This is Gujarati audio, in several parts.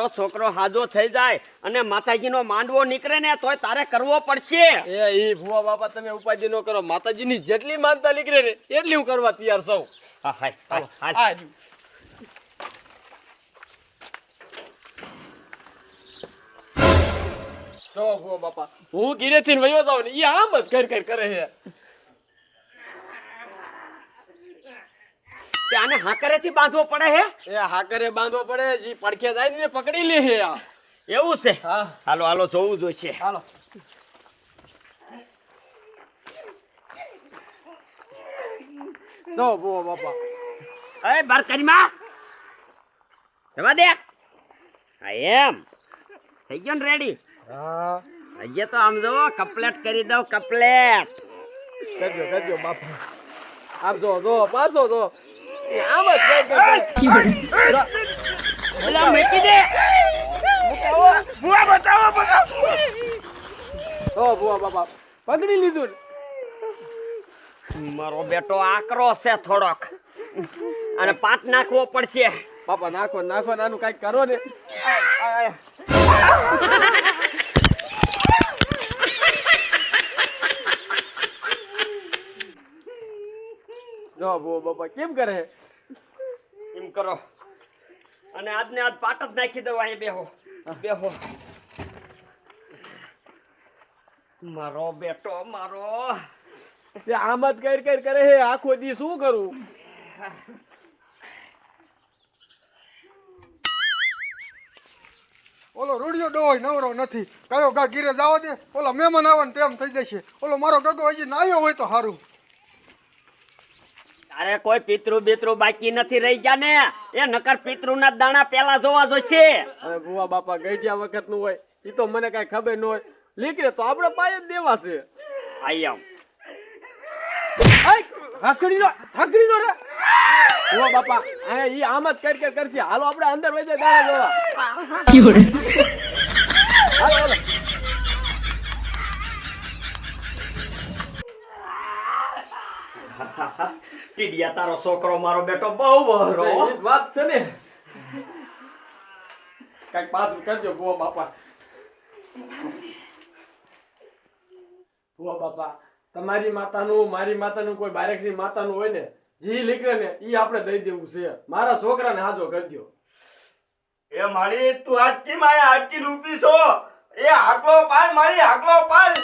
તારો છોકરો હાજો થઈ જાય અને માતાજીનો માંડવો નીકળે ને તોય તારે કરવો પડશે. એ ઈ ભુવા બાપા તમે ઉપાધિ ન કરો. માતાજીની જેટલી માનતા નીકળે ને એટલી હું કરવા તૈયાર છું. જો ભુવા બાપા હું ગીરેથી વયો જાઉં ને ઈ આમ જ કર કર કરે છે. તે આને હાકરેથી બાંધવો પડે હે? એ હાકરે બાંધવો પડે જી પડખે જાય ને પકડી લે હે આ. એવું છે? હા. હાલો હાલો જોવું જોઈશે. હાલો. તો બો બાપા. અરે બાર કરીમાં જવા દે. હા એમ. થઈ ગયો ને રેડી હા. હજી તો આમ જો કપલેટ કરી દઉં કપલેટ. કરજો કરજો બાપા. આમ જો જો પાછો જો. એ આમ જ મૂકી દે બુઆ બતાવો બતાવો ઓ ને મારો બેટો આકરો છે થોડોક અને પાટ નાખવો પડશે બાપા નાખો નાખો નાનું કંઈક કરો ને જો ભુવા બાપા કેમ કરે? એમ કરો. અને આજને આજ પાટ જ નાખી દઉં અહીં બેહો. બેહો. મારો બેટો મારો. તે આમ જ કર કર કરે હે આખો દી શું કરું? ઓલો રૂડિયો ડોય નવરો નથી. કયો ગા ગીરે જાવ દે. ઓલો મહેમાન આવે ને તેમ થઈ જશે. ઓલો મારો ગગો હજી નાયો હોય તો સારું તારે કોઈ પિતૃ બિતૃ બાકી નથી રહી ગયા ને. એ નકર પિતૃ ના દાણા પેલા જોવા જોઈશે હવે ભુવા બાપા ગઈ ગયા વખતનું હોય એ તો મને કઈ ખબર ન હોય. લીકરે તો આપણે પાય જ દેવા છે. આવ હાકડી નો હાકડી નો રે. ભુવા બાપા આ ઈ આમ જ કર કર કરશે. હાલો આપણે અંદર વઈ જાય દાણા જોવા. હાલો હાલો ટીડિયા તારો છોકરો મારો બેટો બહુ વહરો વાત છે ને કંઈક પાછું કરજો ભુવા બાપા ભુવા બાપા તમારી માતાનું મારી માતાનું કોઈ બારેકની માતાનું હોય ને જી લીકરે ને ઈ આપણે દઈ દેવું છે. મારા છોકરાને હાજો કરજો એ મારી તું આજ કેમ આયા? અટકી ઊભી છો? એ આગલો પાડ મારી આગલો પાડ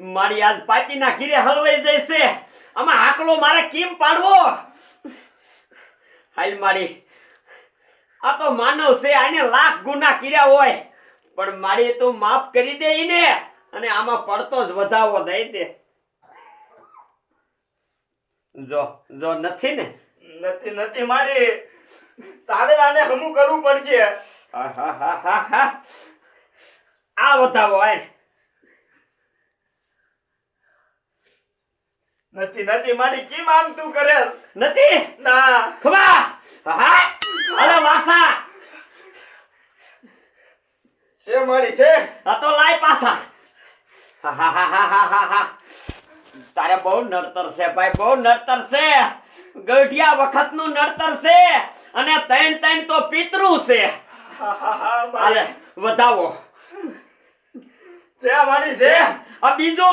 મારી આજ પાપીના ઘીરે હલવાઈ જશે આમાં આકલો મારે કેમ પાડવો? હાલ મારી. આ તો માનવ છે આને લાખ ગુના કર્યા હોય. પણ મારી તું માફ કરી દે એને અને આમાં પડતો જ વધાવો દઈ દે. જો જો નથી ને? નથી નથી મારી. તારે આને હમું કરવું પડશે. આ વધાવો હાલ. નથી નથી મારી કેમ આમ તું કરે? નથી? ના. ખબા હા અરે વાસા. છે મારી છે. આ તો લાય પાસા તારે બહુ નડતર છે ભાઈ બહુ નડતર છે. ગઢિયા વખતનું નડતર છે અને તૈણ તૈણ તો પિતૃ છે. વધાવો. છે મારી છે. આ બીજો.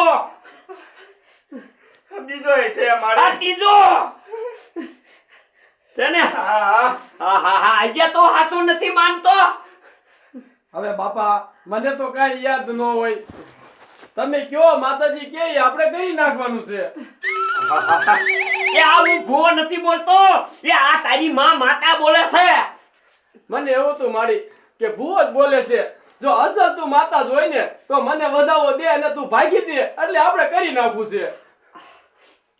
બીજો એ છે આ મારી ત્રીજો! છે ને? હા હા. આજે તો હાથું નથી માનતો. હવે બાપા મને તો કાંઈ યાદ ન હોય. તમે કયો માતાજી કે આપણે કરી નાખવાનું છે. એ આ હું ભૂવો નથી બોલતો. એ આ તારી માં માતા બોલે છે. મને એવું તું મારી કે ભૂવો જ બોલે છે. જો અસલ તું માતા જોઈને ને તો મને વધાવો દે અને તું ભાગી દે. એટલે આપણે કરી નાખવું છે.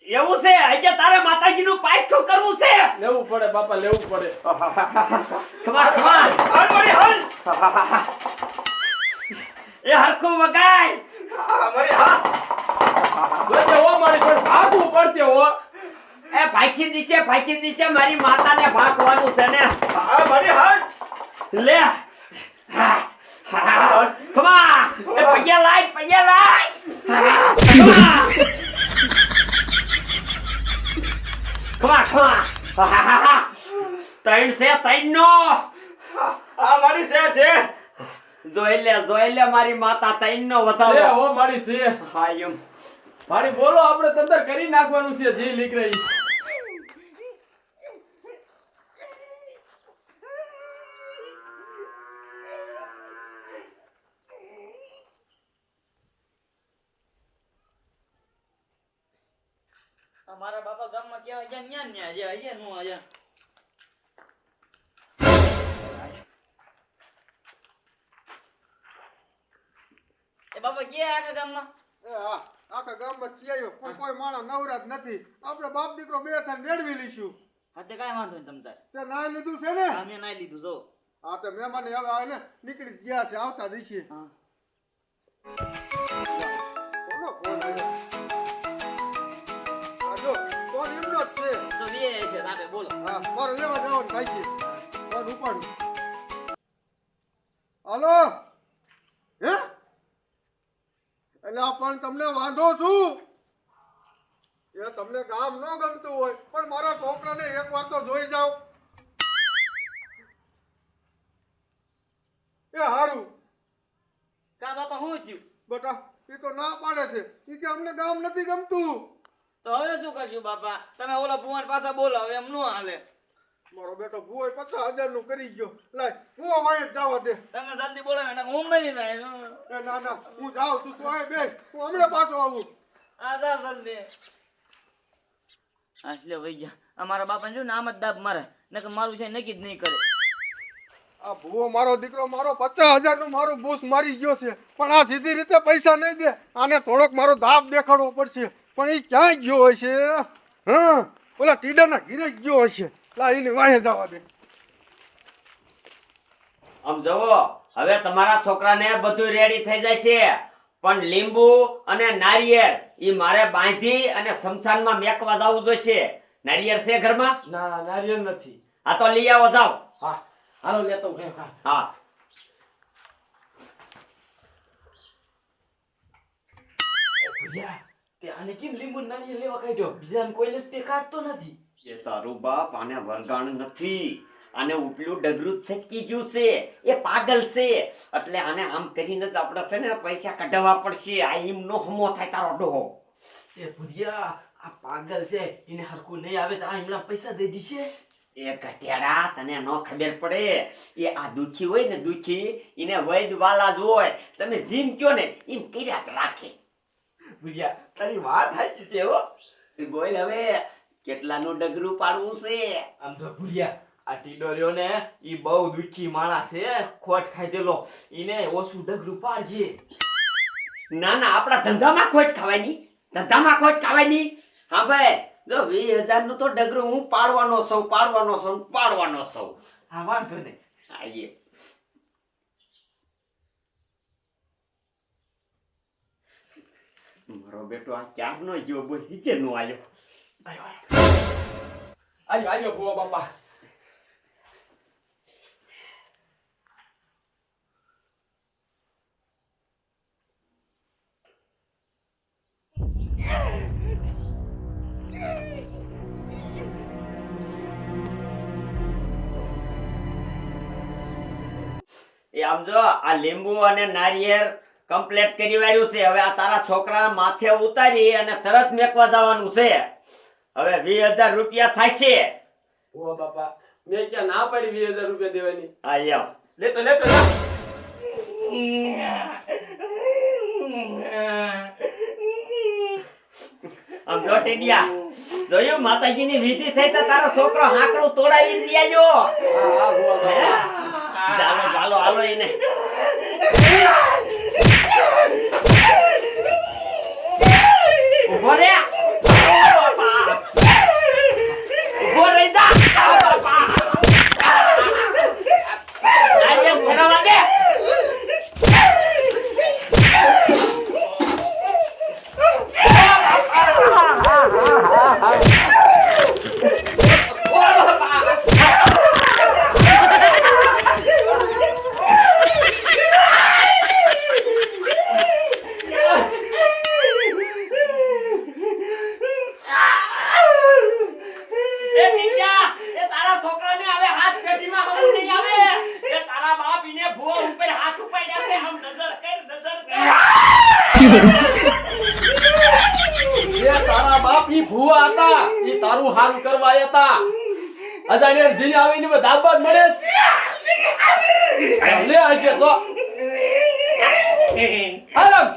એવું છે અહીંયા તારે માતાજીનું પાયખું કરવું છે. લેવું પડે બાપા લેવું પડે. ખમા ખમા હાલ પડી હાલ. એ હરખું વગાય મારી હા. જોજે ઓ મારી પણ ભાગવું પડશે હો. એ ભાઈકી નીચે ભાઈકી નીચે મારી માતાને ભાગવાનું છે ને. હા મારી હાલ. લે. હા. ખમા એ પગ્યા લાય પૈયા ત્રણ છે ત્રણ નો. આ મારી છે છે. જોઈ લે જોઈ લે મારી માતા ત્રણ નો છે વધાવો હો મારી છે. હા એમ. મારી બોલો આપણે તંદર કરી નાખવાનું છે જે લીક રહી અમારા બાપા ક્યાં હજાર ન્યા ન્યા હજાર હજાર નો હજાર એ બાપા ક્યાં આખા ગામમાં એ હા આખા ગામમાં ચિયાયો પણ કોઈ માણસ નવરા નથી. આપણે બાપ દીકરો બે થઈને મેળવી લઈશું. હા તે કાંઈ વાંધો નહીં તમ તાર. તે નાઈ લીધું છે ને? હા મેં નાઈ લીધું જો. હા તો મહેમાન હવે આવે ને નીકળી ગયા છે આવતા દિવસે હા. કોનો ફોન આવ્યો? તો બે છે સાથે બોલો હા મારે લેવા જવાનું થાય છે ફોન ઉપાડું હાલો હે એટલે પણ તમને વાંધો શું એ તમને ગામ ન ગમતું હોય પણ મારા છોકરાને એક વાર તો જોઈ જાઓ。એ હારું કા બાપા હું થયું? બેટા એ તો ના પાડે છે. એ કે અમને ગામ નથી ગમતું તો હવે શું કરશું બાપા? તમે ઓલા ભુવન પાછા બોલાવો એમ નો હાલે. મારો બેટો ભૂવો પચાસ હજારનું કરી ગયો. લાય હું વાય જ જવા દે. તમે જલ્દી બોલાવે ને હું મરી જાય એ ના ના હું જાઉં છું તું બે. હું હમણાં પાછો આવું. આ જા જલ્દી. આટલે વઈ જા. અમારા બાપા જો ને આમ જ દાબ મારે. નકર મારું છે નક્કી જ નહીં કરે. આ ભૂવો મારો દીકરો મારો પચાસ હજારનું મારું બૂસ મારી ગયો છે. પણ આ સીધી રીતે પૈસા નહીં દે. આને થોડોક મારો દાબ દેખાડવો પડશે. પણ એ ક્યાં ગયો હશે? હા? ઓલા ટીડાના ઘીરે ગયો હશે. લા એને વાહે જવા દે. આમ જવો હવે તમારા છોકરાને બધું રેડી થઈ જાય છે. પણ લીંબુ અને નારિયેળ ઈ મારે બાંધી અને શમશાનમાં મેકવા જવું જોઈશે. નારિયેળ છે ઘરમાં? ના નારિયેળ નથી. આ તો લઈ આવો જાવ હા હાલો લેતો હું હા. હા. ભૂલ્યા તે આને કેમ લીંબુ નારિયેળ લેવા કાઢ્યો? બીજાને કોઈને તે કાઢતો નથી. એ તારું બાપ આને વરગાણ નથી. આને ઉપલું ડગરું છટકી ગયું છે. એ પાગલ છે. એટલે આને આમ કરીને જ આપણે છે ને પૈસા કઢાવવા પડશે. આ ઈમ નો હમો થાય તારો ડોહો. એ ભુરિયા આ પાગલ છે. એને હરકું નહીં આવે તો આ એમના પૈસા દઈ દીશે. એ ઘટેડા તને ન ખબર પડે. એ આ દુખી હોય ને દુખી એને વૈદ વાલા જ હોય. તમે જીમ કયો ને એમ કર્યા રાખે. ભૂલ્યા તારી વાત સાચી છે હો. બોલ હવે કેટલાનું ડગરું પાડવું છે? આમ તો ભૂલ્યા. આ ટીડો ને ઈ બહુ દુખી માણસ છે. ખોટ ખાઈ દેલો. ઈને ઓછું ડગરું પાડજે. ના ના આપણા ધંધામાં ખોટ ખાવાની. ધંધામાં ખોટ ખાવાની. હા ભાઈ જો વીસ હજારનું તો ડગરું હું પાડવાનો સૌ પાડવાનો સૌ પાડવાનો સૌ હા વાંધો નહીં. આઈએ મારો બેટો આ ક્યાં નો ગયો બોલ, નીચે નો આવ્યો આજો આજો ભુવા બાપા. એ આમ જો, આ લીંબુ અને નારિયેળ કમ્પ્લીટ કરી વાર્યું છે હવે આ તારા છોકરાના માથે ઉતારી અને તરત મેકવા જવાનું છે હવે વીસ હજાર રૂપિયા થાય છે ઓ બાપા મેં ક્યાં ના પાડી વીસ હજાર રૂપિયા દેવાની આ એમ લેતો લેતો આમ જો ટેડિયા જોયું માતાજીની વિધિ થઈ તો તારો છોકરો હાકડું તોડાવી હા હા બાપા ચાલો ચાલો હાલો એને ઊભો રે ઊભો રહી જા આજે ફેરવવા દે એ તારા બાપ ઈ ભૂવા હતા. ઈ તારું હારું કરવા હતા. જીને આવીને બધા મળે. લે આજે તો. હાલમ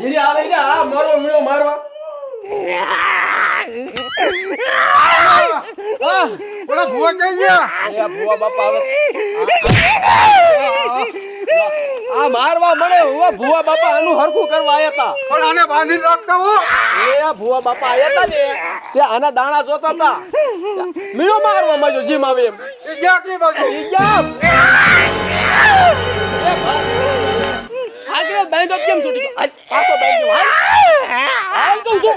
જીને આવે ને આ મારો વીણો મારો ઓલા ભૂવા કઈ ગયા? એ ભૂવા બાપા આવે. મારવા મળે હુવા ભુવા બાપા આનું હરખું કરવા આયા હતા પણ આને બાંધી રાખતા હો. એ ભુવા બાપા આયા હતા ને તે આના દાણા જોતા હતા મીણો મારવા માંડ્યો જીમ આવે એમ. ઈજા કે બાજુ? ઈ ગયા. એ ભા- આગળ બાંધો કેમ છૂટી ગયો? પાછો બાંધ્યો હાલ. હાલ તો છું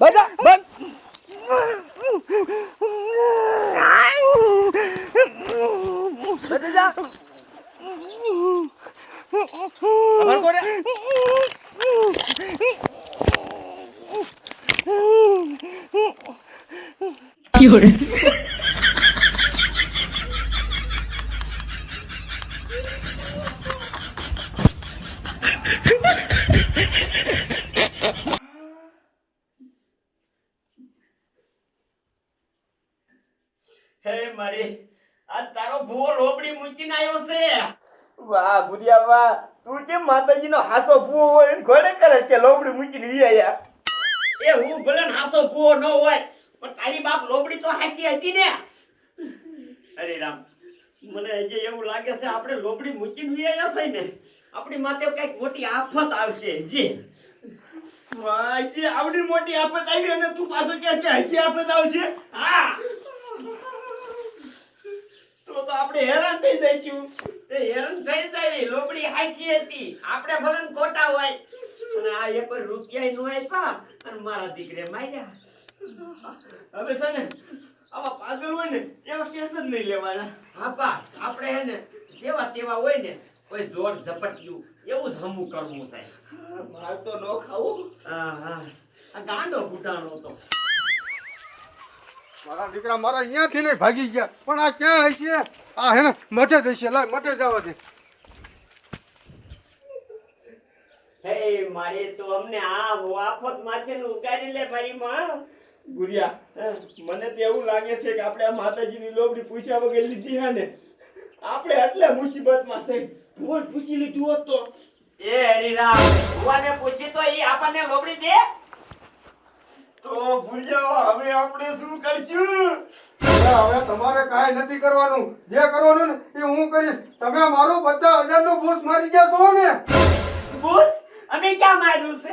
બધા બંધ બેઠી જા અમર કોરે હે મારી આ તારો ભૂવો લોબડી મૂકીને આવ્યો છે. વાહ ભુરિયા વાહ. તું કેમ માતાજીનો હાસો ભૂવો હોય ઘોડે કરે કે લોબડી મૂકીને વી આયા? એ હું ભલે હાસો ભૂવો ન હોય પણ તારી બાપ લોબડી તો હાચી હતી ને. અરે રામ મને હજી એવું લાગે છે આપણે લોબડી મૂકીને વી આવ્યા છે ને. આપણી માથે કંઈક મોટી આફત આવશે હજી હજી આવડી મોટી આફત આવી અને તું પાછો કહે છે હજી આફત આવશે? હા. તો તો આપણે હેરાન થઈ જઈશું. હેરાન થઈ જાય લોબડી હાચી હતી. આપણે ભલે ખોટા હોય. અને આ એક રૂપિયા નો આપ્યા અને મારા દીકરે માર્યા. હવે છે ને આવા પાગલ હોય ને એવા કેસ જ નહીં લેવાના. હા બસ. આપણે હે ને જેવા તેવા હોય ને કોઈ જોર ઝપટ્યું એવું જ હમું કરવું થાય. માર તો નો ખાવું. હા હા. આ ગાંડો ઘૂંટાણો તો મારા દીકરા મારા અહીંયાથી નહીં ભાગી ગયા પણ આ ક્યાં હશે આ હે ને મટે જશે લાય મટે જવા દે. હે મારી તો અમને આ આફત માથે ઉગાડી લે મારી માં ગુરિયા મને તો એવું લાગે છે કે આપણે આ માતાજીની લોબડી પૂછ્યા વગર લીધી હે ને? આપણે એટલે મુસીબતમાં છે. બોલ પૂછી લીધું હોત તો. એ હરીરામ ભગવાને પૂછી તો એ આપણને લોબડી દે? તો ભૂલ્યા હવે આપણે શું કરશું? હવે તમારે કાંઈ નથી કરવાનું. જે કરવાનું ને એ હું કરીશ. તમે મારું પચાસ હજારનું બૂસ મારી ગયા છો ને? ભૂસ અમે ક્યાં માર્યું છે?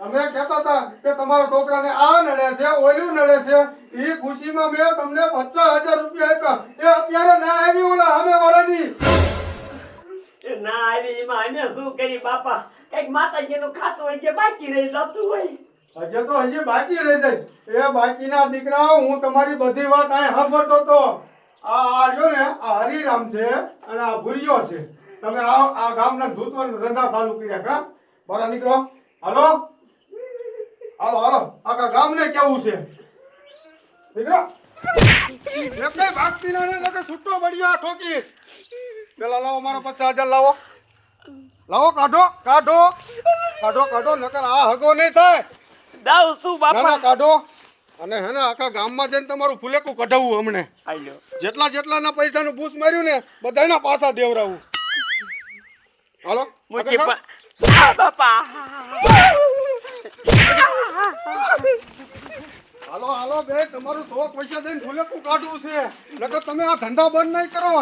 અમે કહેતા હતા કે તમારા છોકરાને આ નડે છે ઓલું નડે છે. એ ખુશીમાં મેં તમને પચાસ હજાર રૂપિયા આપ્યા. એ અત્યારે ના આવી ઓલા અમે વાળાની. એ ના આવી એમાં અમે શું કરી બાપા? કંઈક માતાજીનું ખાતું હોય કે બાકી રહી જતું હોય? હજે તો હજી બાકી રહી જાય. એ બાકીના દીકરા હું તમારી બધી વાત અહીં સાંભળતો તો આ આ રહ્યો ને આ હરિરામ છે અને આ ભૂરિયો છે. તમે આ આ ગામના ધૂતવન ધંધા ચાલુ કર્યા કા? બરા નીકળો હાલો? હાલો હાલો. આખા ગામને કેવું છે? દીકરા એમને ભાગતી ના ને કે છૂટો પડ્યો આ ઠોકી. પેલા લાવો મારો પચાસ હજાર લાવો. લાવો કાઢો કાઢો. કાઢો કાઢો નકર આ હગો નહીં થાય. દાવ શું ના ના કાઢો. અને હે ને આખા ગામમાં જઈને તમારું ફુલેકું કઢાવવું હમણે. જેટલા જેટલાના પૈસાનું બૂસ માર્યું ને બધાના પાછા દેવરાવું. હાલો બાપા. હાલો હાલો, બે, તમારું સો પૈસા દઈને ઢોલકું કાઢવું છે. નકર તમે આ ધંધા બંધ નહીં કરો.